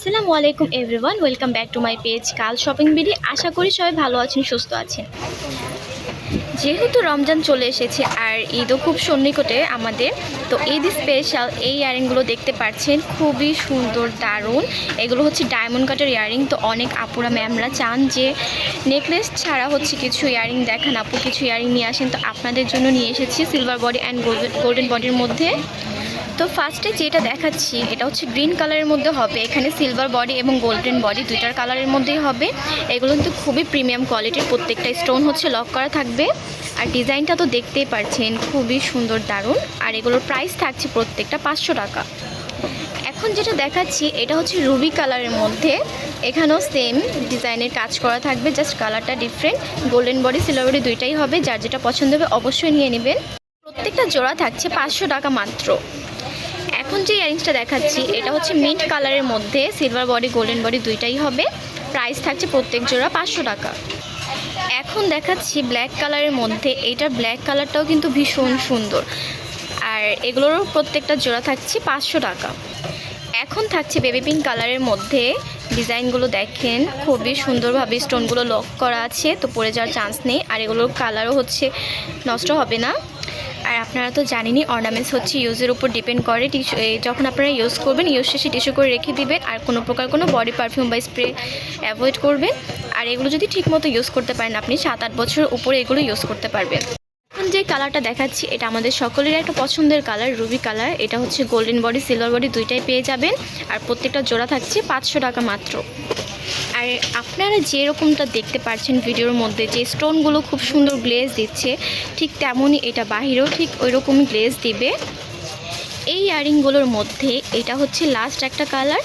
আসসালামু আলাইকুম everyone, welcome back to my page Kal shopping BD. আশা করি সবাই ভালো আছেন, সুস্থ আছেন। যেহেতু রমজান চলে এসেছে আর ঈদও খুব সন্নিকটে আমাদের, তো ঈদ স্পেশাল এই ইয়ারিংগুলো দেখতে পাচ্ছেন, খুবই সুন্দর, দারুণ। এগুলো হচ্ছে ডায়মন্ড কাটের ইয়ারিং, তো অনেক আপুরা ম্যামরা চান যে নেকলেস ছাড়া হচ্ছে কিছু ইয়ারিং দেখান, আপু কিছু ইয়ারিং নিয়ে আসেন। তো আপনাদের জন্য নিয়ে এসেছি সিলভার বডি অ্যান্ড গোল্ডেন বডির মধ্যে। তো ফার্স্টে যেটা দেখাচ্ছি, এটা হচ্ছে গ্রিন কালারের মধ্যে হবে। এখানে সিলভার বডি এবং গোল্ডেন বডি দুইটার কালারের মধ্যেই হবে। এগুলো কিন্তু খুবই প্রিমিয়াম কোয়ালিটির প্রত্যেকটা স্টোন হচ্ছে লক করা থাকবে। আর ডিজাইনটা তো দেখতেই পারছেন, খুবই সুন্দর, দারুণ। আর এগুলোর প্রাইস থাকছে প্রত্যেকটা পাঁচশো টাকা। এখন যেটা দেখাচ্ছি, এটা হচ্ছে রুবি কালারের মধ্যে। এখানেও সেম ডিজাইনের কাজ করা থাকবে জাস্ট কালারটা different golden body silver body দুইটাই হবে, যার যেটা পছন্দ হবে অবশ্যই নিয়ে নেবেন। প্রত্যেকটা জোড়া থাকছে পাঁচশো টাকা মাত্র। এখন যে ইয়ারিংসটা দেখাচ্ছি, এটা হচ্ছে মিন্ট কালারের মধ্যে সিলভার বডি গোল্ডেন বডি দুইটাই হবে। প্রাইস থাকছে প্রত্যেক জোড়া পাঁচশো টাকা। এখন দেখাচ্ছি ব্ল্যাক কালারের মধ্যে এইটার ব্ল্যাক কালারটাও কিন্তু ভীষণ সুন্দর। আর এগুলোরও প্রত্যেকটা জোড়া থাকছে পাঁচশো টাকা। এখন থাকছে বেবি পিঙ্ক কালারের মধ্যে, ডিজাইনগুলো দেখেন, খুবই সুন্দরভাবে স্টোনগুলো লক করা আছে, তো পড়ে যাওয়ার চান্স নেই। আর এগুলোর কালারও হচ্ছে নষ্ট হবে না। আর আপনারা তো জানেনই অর্নামেন্টস হচ্ছে ইউজের উপর ডিপেন্ড করে। টিস্যু যখন আপনারা ইউজ করবেন ইউজ শেষে টিস্যু করে রেখে দিবেন। আর কোনো প্রকার কোনো বডি পারফিউম বা স্প্রে অ্যাভয়েড করবেন। আর এগুলো যদি ঠিকমতো ইউজ করতে পারেন আপনি সাত আট বছর উপরে এগুলো ইউজ করতে পারবেন। এখন যে কালারটা দেখাচ্ছি, এটা আমাদের সকলের একটা পছন্দের কালার রুবি কালার এটা হচ্ছে গোল্ডেন বডি সিলভার বডি দুইটাই পেয়ে যাবেন। আর প্রত্যেকটা জোড়া থাকছে পাঁচশো টাকা মাত্র। আর আপনারা যেরকমটা দেখতে পাচ্ছেন ভিডিওর মধ্যে, যে স্টোনগুলো খুব সুন্দর গ্লেজ দিচ্ছে, ঠিক তেমনই এটা বাহিরেও ঠিক ওই রকমই গ্লেজ দিবে। এই ইয়ারিংগুলোর মধ্যে এটা হচ্ছে লাস্ট একটা কালার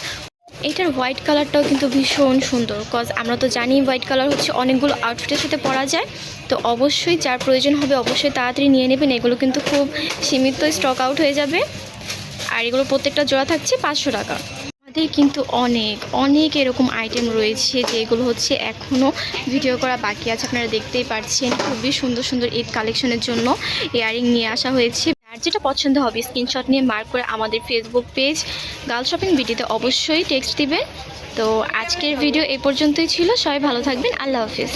এটার হোয়াইট কালারটাও কিন্তু ভীষণ সুন্দর কজ আমরা তো জানি হোয়াইট কালার হচ্ছে অনেকগুলো আউটফিটের সাথে পরা যায়। তো অবশ্যই যার প্রয়োজন হবে অবশ্যই তাড়াতাড়ি নিয়ে নেবেন। এগুলো কিন্তু খুব সীমিত স্টক আউট হয়ে যাবে। আর এগুলো প্রত্যেকটা জোড়া থাকছে পাঁচশো টাকা। আমাদের কিন্তু অনেক অনেক এরকম আইটেম রয়েছে যেগুলো হচ্ছে এখনও ভিডিও করা বাকি আছে। আপনারা দেখতেই পাচ্ছেন খুবই সুন্দর সুন্দর ঈদ কালেকশনের জন্য ইয়ারিং নিয়ে আসা হয়েছে। আর যেটা পছন্দ হবে স্ক্রিনশট নিয়ে মার্ক করে আমাদের ফেসবুক পেজ গার্ল শপিং ভিডিওতে অবশ্যই টেক্সট দিবেন। তো আজকের ভিডিও এ পর্যন্তই ছিল। সবাই ভালো থাকবেন। আল্লাহ হাফিজ।